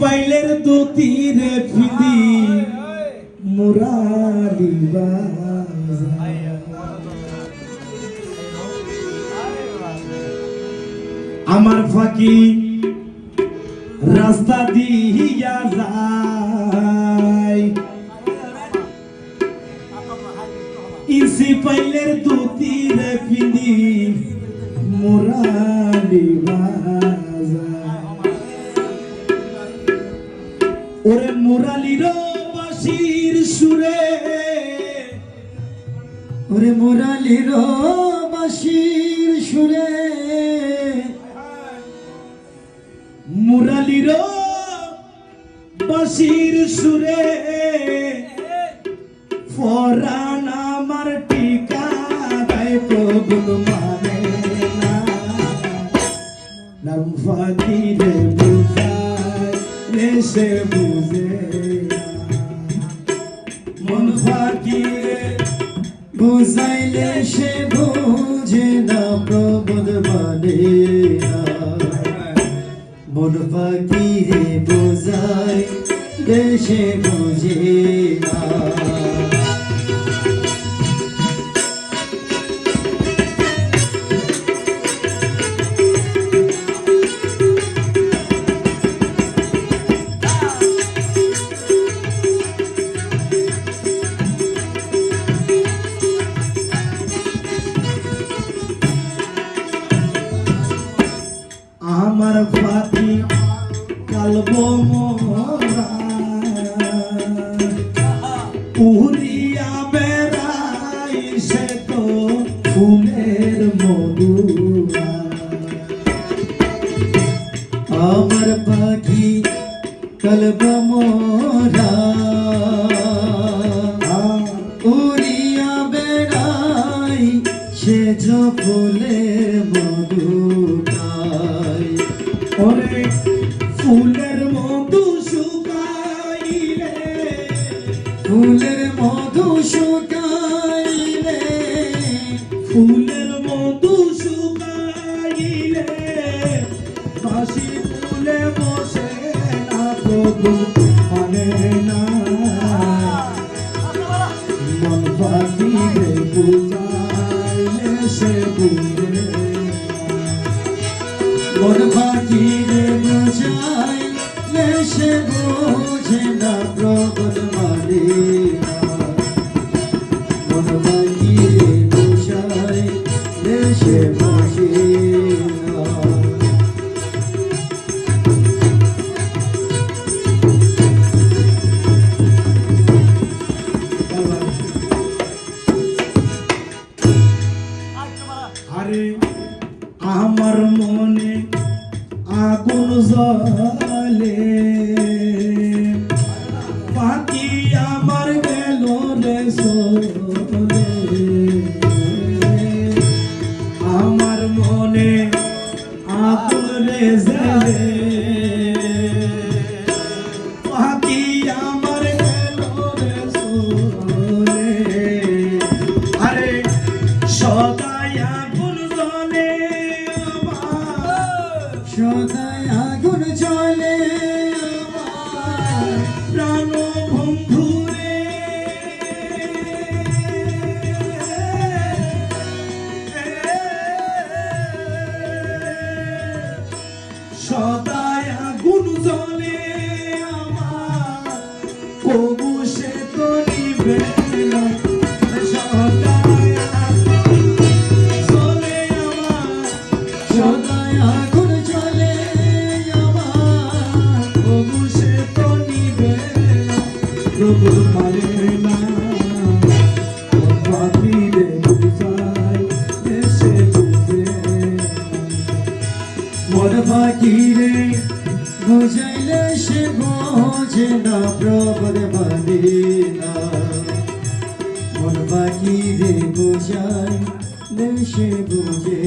পাইলের দুতিরে ফিদি। মুরারি আমার ফাঁকি রাস্তা দিয়া যায়। ইসি পাইলের দুতিরে ওরে মুরালির বাসির সুরে। মুরালির বাসির সুরে। ফরান আমার টিকা দেয় প্রভুর সে বুঝে না প্রবোধ মানে না। মন পাখিরে বোঝায় দেশে বুঝে আমার ফাতি কালব মোরা বেড়াই সে তো ফুলের মধুরা। আমার পাখি কলব ফুলের মধু শুকাইলে বাসি ফুলে বসে না প্রভু মানে না। মন পাখিরে বুঝাইলে সে বুঝে। মন পাখিরে বুঝাই সে বোঝে না প্রবল মানে না আরে আমার মনে আগুন জলে পাখি আমার গেল রে সোলে আমার মনে আগুন রে জ্বলে। আগুন জ্বলে প্রাণ বন্ধুরে সদাই আগুন জ্বলে আমার কবু সে তো নিবে না। আগুন প্রভু মানে না বুঝায় দেশে সে বোঝে না। প্রবল মানে না মন পাখিরে বুঝাই সে বুঝে